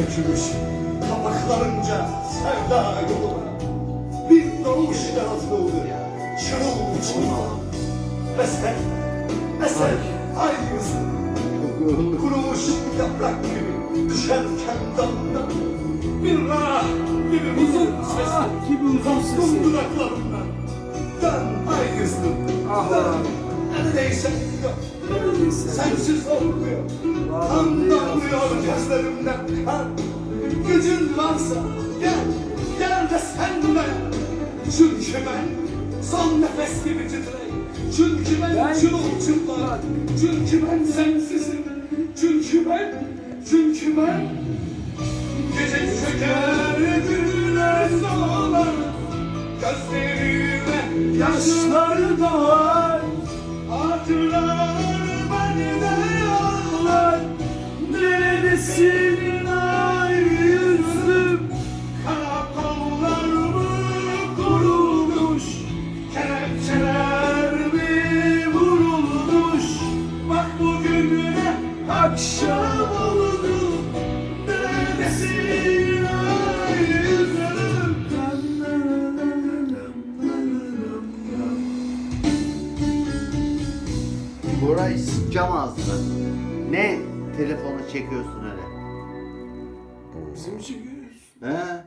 çökülmüş Kapaklarınca sevda yoluna Bir doğuş yaratıldı Çırıl uçurma Ve sen, ve sen aynısın Kurumuş yaprak gibi düşerken damdan Bir rah gibi uzun sesli gibi uzun Koptum sesi. dudaklarımdan. Dön aynısın Ah lan. Neredeyse Sensiz olmuyor. Kan damlıyor gözlerimden. Kan. Gücün varsa gel Gel de sen dayan Çünkü ben son nefes gibi titreyim. Çünkü ben, Ben- çırılçıplak. Çünkü ben sensizim. Çünkü ben Çünkü ben Gece çöker güneş dolar Gözlerime yaşlar doğar Hatıralar bende ağlar Neredesin akşam oldu Neredesin Koray ağzına. Ne telefonu çekiyorsun öyle? Bizim çekiyoruz. He?